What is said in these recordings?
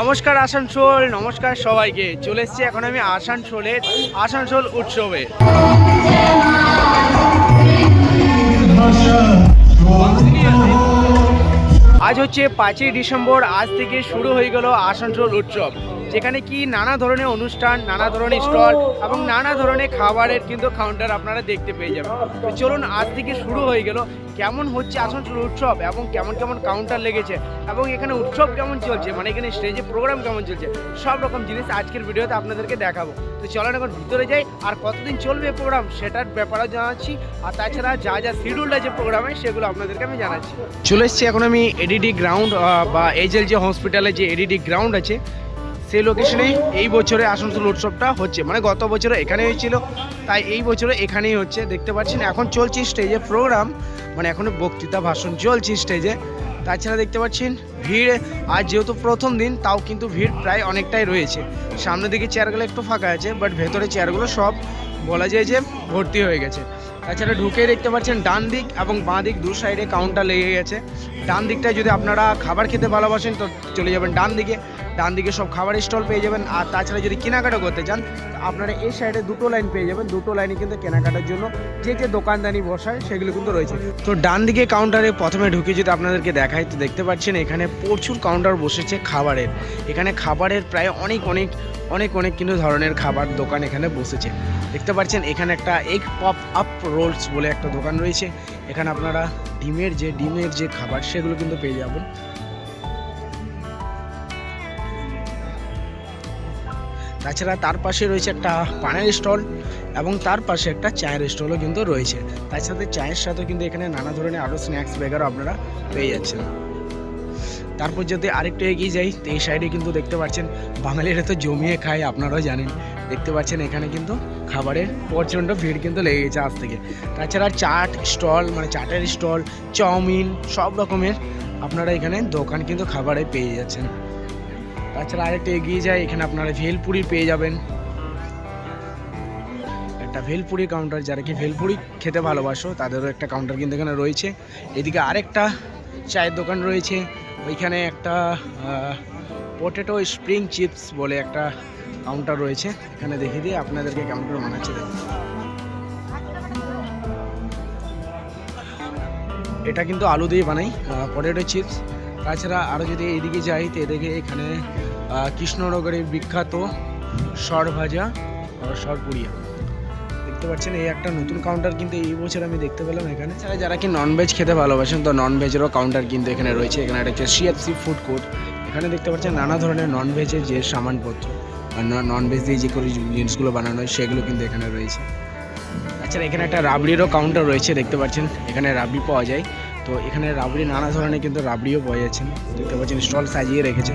নমস্কার আসানসোল, নমস্কার সবাইকে। চলে এসছি এখন আমি আসানসোলের আসানসোল উৎসবে। আজ হচ্ছে পাঁচই ডিসেম্বর, আজ থেকে শুরু হয়ে গেল আসানসোল উৎসব। যেখানে কি নানা ধরনের অনুষ্ঠান, নানা ধরনের স্টল এবং নানা ধরনের খাবারের কিন্তু কাউন্টার আপনারা দেখতে পেয়ে যাবেন। তো চলুন, আজ থেকে শুরু হয়ে গেল। কেমন হচ্ছে আসানসোল উৎসব এবং কেমন কেমন কাউন্টার লেগেছে এবং এখানে উৎসব কেমন চলছে? মানে এখানে স্টেজে প্রোগ্রাম কেমন চলছে? সব রকম জিনিস আজকের ভিডিওতে আপনাদেরকে দেখাবো। তো চলেন এখন ভিতরে যাই, আর কতদিন চলবে প্রোগ্রাম সেটার ব্যাপারেও জানাচ্ছি। আর তাছাড়া যা যা শিডিউল আছে প্রোগ্রামে সেগুলো আপনাদেরকে আমি জানাচ্ছি। চলে এসেছি, এখন আমি এডিডি গ্রাউন্ড বা এইচএল যে হসপিটালে যে এডিডি গ্রাউন্ড আছে সেই লোকেশনেই এই বছরে আসানসোল উৎসবটা হচ্ছে। মানে গত বছরে এখানে হয়েছিল, তাই এই বছরে এখানেই হচ্ছে। দেখতে পাচ্ছেন, এখন চলছে স্টেজে প্রোগ্রাম মানে এখনও বক্তৃতা ভাষণ চলছে স্টেজে তাছাড়া দেখতে পাচ্ছেন, ভিড় আজ যেহেতু প্রথম দিন, তাও কিন্তু ভিড় প্রায় অনেকটাই রয়েছে। সামনের দিকে চেয়ারগুলো একটু ফাঁকা আছে বাট ভেতরে চেয়ারগুলো সব বলা যায় যে ভর্তি হয়ে গেছে। তাছাড়া ঢুকে দেখতে পাচ্ছেন, ডান দিক এবং বাঁ দিক দু সাইডে কাউন্টার লেগে গেছে। ডান দিকটায় যদি আপনারা খাবার খেতে ভালোবাসেন, তো চলে যাবেন ডান দিকে। ডান দিকে সব খাবারের স্টল পেয়ে যাবেন, আর তাছাড়া যদি কেনাকাটা করতে চান, আপনারা এই সাইডে দুটো লাইন পেয়ে যাবেন। দুটো লাইনে কিন্তু কেনাকাটার জন্য যে যে দোকানদানি বসায়, সেগুলো কিন্তু রয়েছে। তো ডান দিকে কাউন্টারে প্রথমে ঢুকে যদি আপনাদেরকে দেখাই, তো দেখতে পাচ্ছেন এখানে প্রচুর কাউন্টার বসেছে খাবারের। এখানে খাবারের প্রায় অনেক অনেক অনেক অনেক কিন্তু ধরনের খাবার দোকান এখানে বসেছে। দেখতে পাচ্ছেন এখানে একটা এগ পপ আপ রোলস বলে একটা দোকান রয়েছে। এখানে আপনারা ডিমের যে ডিমের যে খাবার, সেগুলো কিন্তু পেয়ে যাবেন। তাছাড়া তার পাশে রয়েছে একটা পানের স্টল এবং তার পাশে একটা চায়ের স্টলও কিন্তু রয়েছে। তার সাথে চায়ের সাথেও কিন্তু এখানে নানা ধরনের আরও স্ন্যাক্স বেগারও আপনারা পেয়ে যাচ্ছেন। তারপর যদি আরেকটু এগিয়ে যাই, তো এই সাইডে কিন্তু দেখতে পাচ্ছেন বাঙালিরা তো জমিয়ে খায়, আপনারাও জানেন। দেখতে পাচ্ছেন এখানে কিন্তু খাবারের প্রচণ্ড ভিড় কিন্তু লেগে গেছে আজ থেকে। তাছাড়া চাট স্টল মানে চাটের স্টল, চাউমিন, সব রকমের আপনারা এখানে দোকান কিন্তু খাবারে পেয়ে যাচ্ছেন। তাছাড়া আরেকটু এগিয়ে যায়, এখানে আপনারা ভেলপুরি পেয়ে যাবেন। একটা ভেলপুরি কাউন্টার যারা কি ভেলপুরি খেতে ভালোবাসো, তাদেরও একটা কাউন্টার কিন্তু এখানে রয়েছে। এদিকে আরেকটা চায়ের দোকান রয়েছে, ওইখানে একটা পটেটো স্প্রিং চিপস বলে একটা কাউন্টার রয়েছে। এখানে দেখে দিয়ে আপনাদেরকে কাউন্টার মানাচ্ছে দেখুন। এটা কিন্তু আলু দিয়ে বানাই পটেটো চিপস তাছাড়া আরও যদি এদিকে যাই, তো এদিকে এখানে কৃষ্ণনগরের বিখ্যাত সর ভাজা আর সর পুড়িয়া দেখতে পাচ্ছেন, এই একটা নতুন কাউন্টার কিন্তু এই বছর আমি দেখতে পেলাম এখানে। এছাড়া যারা কি ননভেজ খেতে ভালোবাসেন, তো ননভেজেরও কাউন্টার কিন্তু এখানে রয়েছে। এখানে একটা হচ্ছে সিএফসি ফুড কোর্ট এখানে দেখতে পাচ্ছেন নানা ধরনের ননভেজের যে সামানপত্র ননভেজ দিয়ে যে করে জিনিসগুলো বানানো হয়, সেগুলো কিন্তু এখানে রয়েছে। আচ্ছা এখানে একটা রাবড়িরও কাউন্টার রয়েছে, দেখতে পাচ্ছেন। এখানে রাবড়ি পাওয়া যায়। তো এখানে রাবড়ি নানা ধরনের কিন্তু রাবড়িও পাওয়া যাচ্ছে। দেখতে পাচ্ছেন, স্টল সাজিয়ে রেখেছে।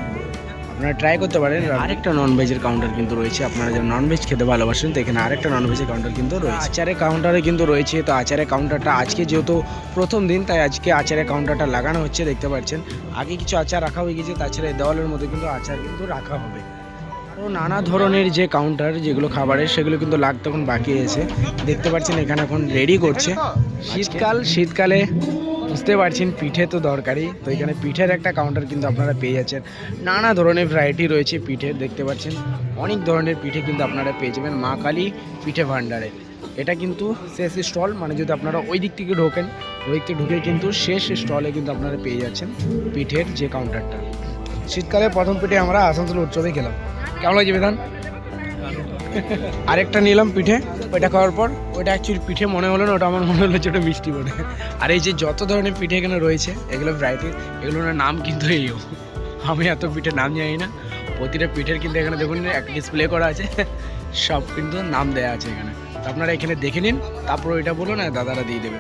আপনারা ট্রাই করতে পারেন। আরেকটা নন ভেজের কাউন্টার কিন্তু রয়েছে। আপনারা যারা নন ভেজ খেতে ভালোবাসেন তো এখানে আরেকটা নন ভেজের কাউন্টার কিন্তু রয়েছে। আচারের কাউন্টারে কিন্তু রয়েছে। তো আচারের কাউন্টারটা আজকে যেহেতু প্রথম দিন তাই আজকে আচারের কাউন্টারটা লাগানো হচ্ছে দেখতে পাচ্ছেন। আগে কিছু আচার রাখা হয়ে গেছে তাছাড়া দেওয়ালের মধ্যে কিন্তু আচার কিন্তু রাখা হবে। তো নানা ধরনের যে কাউন্টার যেগুলো খাবারের সেগুলো কিন্তু লাগতে এখন বাকি আছে। দেখতে পাচ্ছেন এখানে এখন রেডি করছে। শীতকাল শীতকালে বুঝতে পারছেন, পিঠে তো দরকারি তো এখানে পিঠের একটা কাউন্টার কিন্তু আপনারা পেয়ে যাচ্ছেন। নানা ধরনের ভ্যারাইটি রয়েছে পিঠের দেখতে পাচ্ছেন। অনেক ধরনের পিঠে কিন্তু আপনারা পেয়ে যাবেন মা কালী পিঠে ভাণ্ডারে। এটা কিন্তু শেষ স্টল মানে যদি আপনারা ওই দিক থেকে ঢোকেন, ওই দিক থেকে ঢুকে কিন্তু শেষ স্টলে কিন্তু আপনারা পেয়ে যাচ্ছেন পিঠের যে কাউন্টারটা শীতকালে প্রথম পিঠে আমরা আসানসোল উৎসবে গেলাম। কেমন লাগছে বিধান আরেকটা নিলাম পিঠে। ওইটা খাওয়ার পর, ওইটা অ্যাকচুয়ালি পিঠে মনে হলো না, ওটা আমার মনে হলো যে ওটা মিষ্টি বলে আর এই যে যত ধরনের পিঠে এখানে রয়েছে, এগুলো ভ্যারাইটি এগুলোর নাম কিন্তু এইও আমি এত পিঠে নাম জানি না। প্রতিটা পিঠের কিন্তু এখানে দেখুন, একটা ডিসপ্লে করা আছে। সব কিন্তু নাম দেওয়া আছে এখানে। আপনারা এখানে দেখে নিন, তারপর ওইটা বলুন না দাদারা দিয়ে দেবে।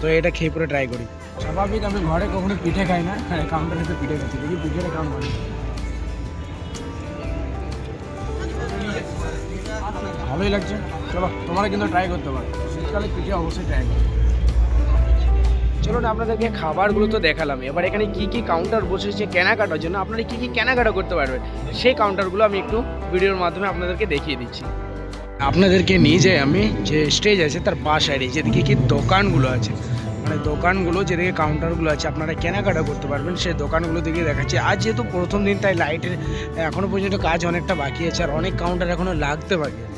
তো এটা খেয়ে পুরো ট্রাই করি। স্বাভাবিক আমি ঘরে কখনো পিঠে খাই না। কাউন্টারে তো পিঠে খাচ্ছি। দেখি পিঠেটা কেমন হয়। ভালোই লাগছে। চলো তোমরা কিন্তু ট্রাই করতে পারো। শীতকালে পিঠে অবশ্যই ট্রাই করো। চলুন আপনাদেরকে খাবারগুলো তো দেখালাম। এবার এখানে কি কি কাউন্টার বসেছে কেনাকাটার জন্য আপনারা কি কি কেনাকাটা করতে পারবেন সেই কাউন্টারগুলো আমি একটু ভিডিওর মাধ্যমে আপনাদেরকে দেখিয়ে দিচ্ছি। আপনাদেরকে নিয়ে যাই আমি যে স্টেজ আছে তার বা সাইডে যেদিকে কি দোকানগুলো আছে। মানে দোকানগুলো যেদিকে কাউন্টারগুলো আছে আপনারা কেনাকাটা করতে পারবেন সেই দোকানগুলো দিকে দেখাচ্ছি। আজ যেহেতু প্রথম দিন তাই লাইটের এখনও পর্যন্ত কাজ অনেকটা বাকি আছে আর অনেক কাউন্টার এখনও লাগতে বাকি আছে।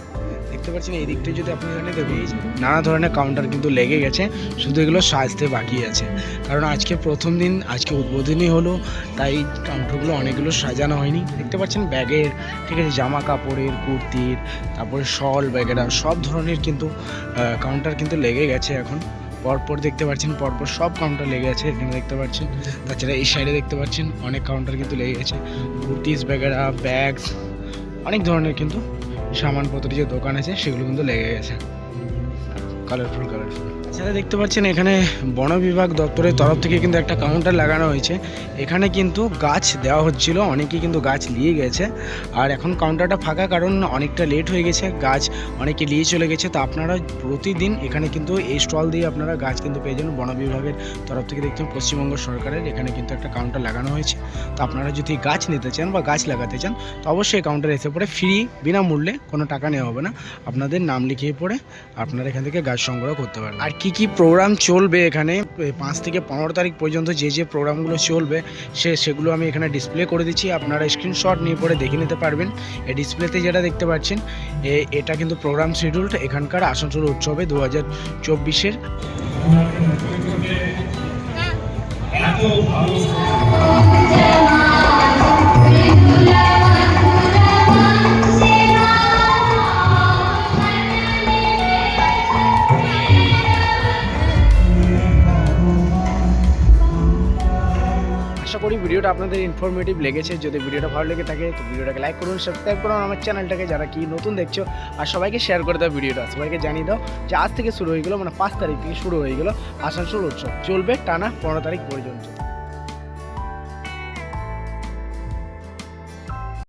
দেখতে পাচ্ছেন এই দিকটা যদি আপনি এখানে যে নানা ধরনের কাউন্টার কিন্তু লেগে গেছে, শুধু এগুলো সাজতে বাকি আছে। কারণ আজকে প্রথম দিন, আজকে উদ্বোধনী হলো, তাই কাউন্টারগুলো অনেকগুলো সাজানো হয়নি। দেখতে পাচ্ছেন, ব্যাগের, ঠিক আছে জামা কাপড়ের কুর্তির, তারপরে শল, ব্যাগেরা সব ধরনের কিন্তু কাউন্টার কিন্তু লেগে গেছে এখন। পরপর দেখতে পাচ্ছেন, পরপর সব কাউন্টার লেগে আছে, এখানে দেখতে পাচ্ছেন। তাছাড়া এই সাইডে দেখতে পাচ্ছেন, অনেক কাউন্টার কিন্তু লেগে গেছে। কুর্তিস, ব্যাগেরা ব্যাগস অনেক ধরনের কিন্তু সামানপত্র যে দোকান আছে সেগুলো কিন্তু লেগে গেছে। কালারফুল কালারফুল তাছাড়া দেখতে পাচ্ছেন, এখানে বন বিভাগ দপ্তরের তরফ থেকে কিন্তু একটা কাউন্টার লাগানো হয়েছে। এখানে কিন্তু গাছ দেওয়া হচ্ছিল, অনেকেই কিন্তু গাছ নিয়ে গেছে। আর এখন কাউন্টারটা ফাঁকা কারণ অনেকটা লেট হয়ে গেছে, গাছ অনেকে নিয়ে চলে গেছে। তো আপনারা প্রতিদিন এখানে কিন্তু এই স্টল দিয়ে আপনারা গাছ কিন্তু পেয়ে যাবেন। বন বিভাগের তরফ থেকে দেখতে পাবেন পশ্চিমবঙ্গ সরকারের এখানে কিন্তু একটা কাউন্টার লাগানো হয়েছে। তো আপনারা যদি গাছ নিতে চান বা গাছ লাগাতে চান, তো অবশ্যই কাউন্টার এসে পড়ে। ফ্রি বিনামূল্যে, কোনো টাকা নেওয়া হবে না। আপনাদের নাম লিখিয়ে পড়ে, আপনারা এখান থেকে গাছ সংগ্রহ করতে পারবেন। আর কি কি প্রোগ্রাম চলবে এখানে? পাঁচ থেকে পনেরো তারিখ পর্যন্ত যে যে প্রোগ্রামগুলো চলবে, সে সেগুলো আমি এখানে ডিসপ্লে করে দিচ্ছি। আপনারা স্ক্রিনশট নিয়ে পরে দেখে নিতে পারবেন। এই ডিসপ্লেতে যেটা দেখতে পাচ্ছেন এটা কিন্তু প্রোগ্রাম শিডিউলড এখানকার আসানসোল উৎসবে দু হাজার চব্বিশের আশা করি ভিডিওটা আপনাদের ইনফরমেটিভ লেগেছে। যদি ভিডিওটা ভালো লেগে থাকে, তো ভিডিওটাকে লাইক করুন সাবস্ক্রাইব করুন আমার চ্যানেলটাকে যারা কি নতুন দেখছ, আর সবাইকে শেয়ার করে দাও ভিডিওটা। সবাইকে জানিয়ে দাও যে আজ থেকে শুরু হয়ে গেলো মানে পাঁচ তারিখ থেকে শুরু হয়ে গেলো আসানসোল উৎসব। চলবে টানা পনেরো তারিখ পর্যন্ত।